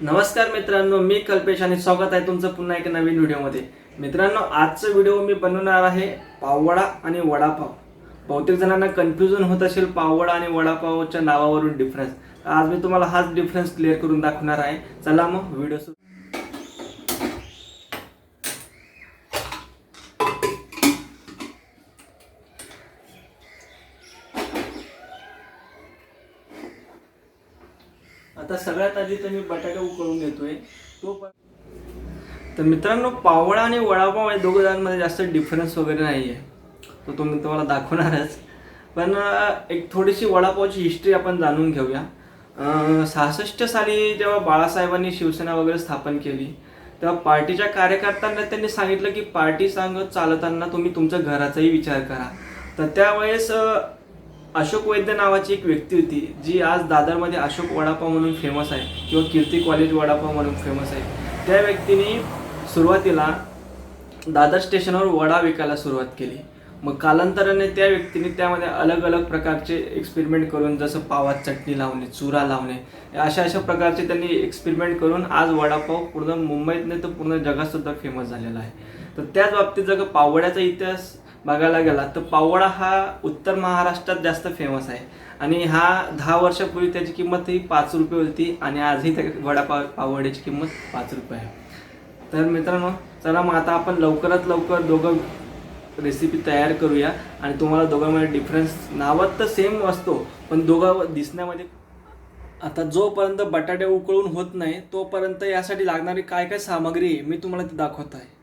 नमस्कार मित्रांनो मी कल्पेश आणि स्वागत आहे तुमचं पुन्हा एक नवीन व्हिडिओमध्ये. मित्रांनो आजचं व्हिडिओ मी बनवणार आहे पाववडा आणि वडापाव. बहुतेक जणांना कन्फ्युजन होत असेल पाववडा आणि वडापावच्या नावावरून डिफरन्स आज मी तुम्हाला हाच डिफरन्स क्लिअर करून दाखवणार आहे. चला मग व्हिडिओ आता सगळ्यात आधी तर मी बटाटा उकळून घेतोय. तो पण तर मित्रांनो पावळा आणि वडापाव या दोघं जणांमध्ये जास्त डिफरन्स वगैरे नाही आहे तो तो मी तुम्हाला दाखवणारच. पण एक थोडीशी वडापावची हिस्ट्री आपण जाणून घेऊया. सहासष्ट साली जेव्हा बाळासाहेबांनी शिवसेना वगैरे स्थापन केली तेव्हा पार्टीच्या कार्यकर्त्यांना त्यांनी सांगितलं की पार्टी सांगत चालताना तुम्ही तुमच्या घराचाही विचार करा. तर त्यावेळेस अशोक वैद्य नावाची एक व्यक्ती होती जी आज दादरमध्ये अशोक वडापाव म्हणून फेमस आहे किंवा कीर्ती कॉलेज वडापाव म्हणून फेमस आहे. त्या व्यक्तीने सुरुवातीला दादर स्टेशनवर वडा विकायला सुरुवात केली. मग कालांतराने त्या व्यक्तीने त्यामध्ये अलग अलग प्रकारचे एक्सपेरिमेंट करून जसं पावात चटणी लावणे चुरा लावणे अशा अशा प्रकारचे त्यांनी एक्सपेरिमेंट करून आज वडापाव पूर्ण मुंबईतने तर पूर्ण जगातसुद्धा फेमस झालेला आहे. तर त्याच बाबतीत जर का पावड्याचा इतिहास बघायला गेला तर पावडा हा उत्तर महाराष्ट्रात जास्त फेमस आहे. आणि हा दहा वर्षापूर्वी त्याची किंमत ही पाच रुपये होती आणि आजही त्या वडापाव पावड्याची किंमत पाच रुपये आहे. तर मित्रांनो चला मग आता आपण लवकरात लवकर दोघं रेसिपी तयार करूया आणि तुम्हाला दोघांमध्ये डिफरन्स नावात तर सेम असतो पण दोघं दिसण्यामध्ये आता जोपर्यंत बटाटे उकळून होत नाही तोपर्यंत यासाठी लागणारी काय काय सामग्री आहे मी तुम्हाला ती दाखवत आहे.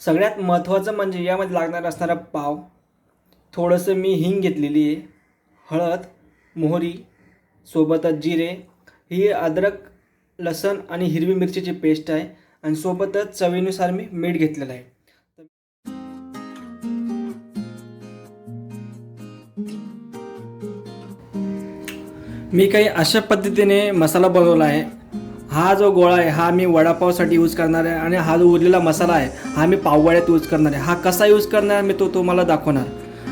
सगळ्यात महत्त्वाचं म्हणजे यामध्ये लागणार असणारा पाव. थोडंसं मी हिंग घेतलेली आहे हळद मोहरी सोबतच जिरे. ही अद्रक लसण आणि हिरवी मिरचीची पेस्ट आहे आणि सोबतच चवीनुसार मी मीठ घेतलेलं आहे. मी काही अशा पद्धतीने मसाला बनवला आहे. हा जो गोळा आहे हा मी वडापावसाठी यूज करणार आहे आणि हा जो उरलेला मसाला आहे हा मी पाववाड्यात यूज करणार आहे. हा कसा यूज करणार आहे मी तो तुम्हाला दाखवणार.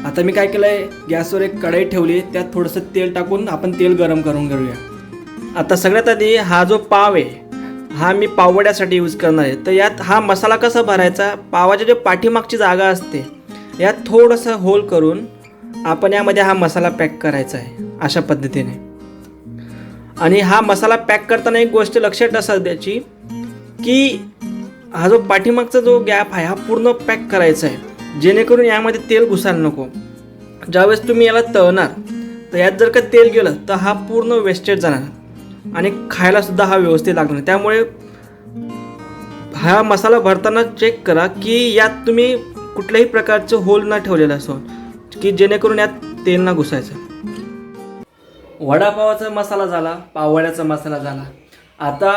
आता मी काय केलं आहे गॅसवर एक कढई ठेवली त्यात थोडंसं तेल टाकून आपण तेल गरम करून घेऊया. आता सगळ्यात आधी हा जो पाव आहे हा मी पाववड्यासाठी यूज करणार आहे. तर यात हा मसाला कसा भरायचा पावाच्या जे पाठीमागची जागा असते यात थोडंसं होल करून आपण यामध्ये हा मसाला पॅक करायचा आहे अशा पद्धतीने. आणि हा मसाला पॅक करताना एक गोष्ट लक्षात असा द्यायची की हा जो पाठीमागचा जो गॅप आहे हा पूर्ण पॅक करायचा आहे. जेणेकरून यामध्ये तेल घुसायला नको. ज्यावेळेस तुम्ही याला तळणार तर यात जर का तेल गेलं तर हा पूर्ण वेस्टेड जाणार. आणि खायलासुद्धा हा व्यवस्थित लागणार त्यामुळे हा मसाला भरताना चेक करा की यात तुम्ही कुठल्याही प्रकारचं होल न ठेवलेलं असो की जेणेकरून यात तेल ना घुसायचं. वडापावाचा मसाला झाला पाववड्याचा मसाला झाला. आता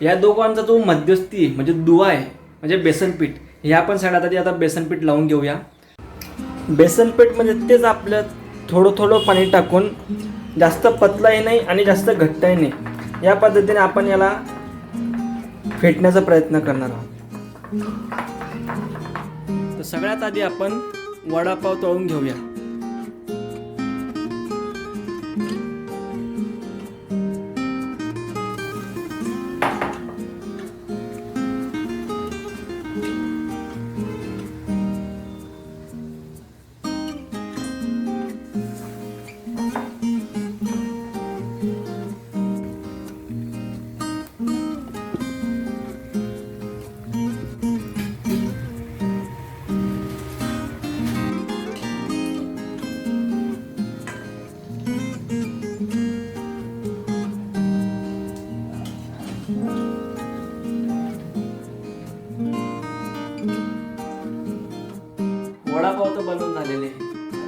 या दोघांचा जो मध्यस्थी म्हणजे दुवा आहे म्हणजे बेसनपीठ हे आपण सगळ्यात आधी आता बेसनपीठ लावून घेऊया. बेसनपीठ म्हणजे तेच आपलं थोडं थोडं पाणी टाकून जास्त पतलाही नाही आणि जास्त घट्टही नाही. या पद्धतीने आपण याला फेटण्याचा प्रयत्न करणार आहोत. तर सगळ्यात आधी आपण वडापाव तळून घेऊया.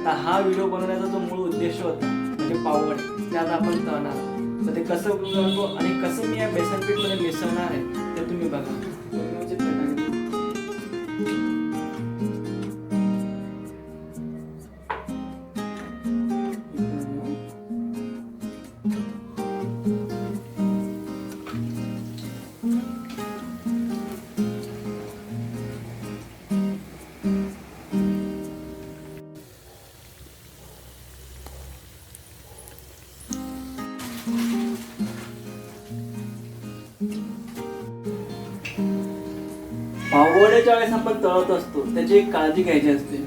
तर आता हा व्हिडिओ बनवण्याचा जो मूळ उद्देश होता म्हणजे पावड ते आता आपण तळणार तर ते कसं करतो आणि कसं मी या बेसन पीठमध्ये मिसळणार आहे ते तुम्ही बघा. पावड्याच्या वेळेस आपण तळत असतो त्याची एक काळजी घ्यायची असते.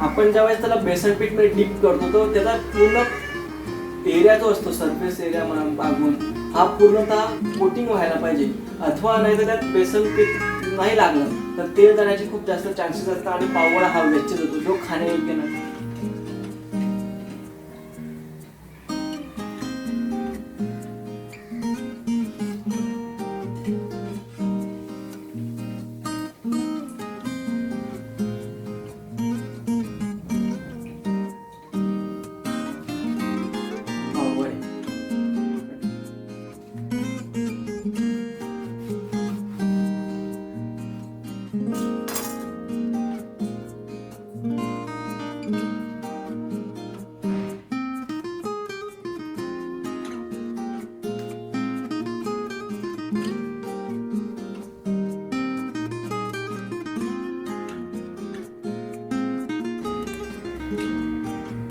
आपण ज्या वेळेस त्याला बेसन पीठमध्ये डीप करतो तो त्याचा पूर्ण एरिया जो असतो सरफेस एरिया मागून हा पूर्णतः कोटिंग व्हायला पाहिजे. अथवा नाही तर त्यात बेसन पीठ नाही लागलं तर तेल जाण्याचे खूप जास्त चान्सेस असतात आणि पावडा हा वेचेस होतो जो खाण्यायोग्य नाही.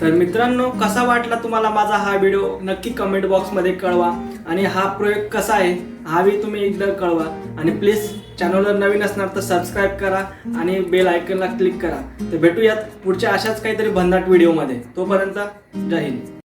तर मित्रांनो कसा वाटला तुम्हाला माझा हा व्हिडिओ नक्की कमेंट बॉक्समध्ये कळवा. आणि हा प्रयोग कसा आहे हावी तुम्ही एकदा कळवा. आणि प्लीज चॅनलवर नवीन असणार तर सबस्क्राईब करा आणि बेल आयकनला क्लिक करा. तर भेटूयात पुढच्या अशाच काहीतरी भन्नाट व्हिडिओमध्ये तोपर्यंत जय हिंद.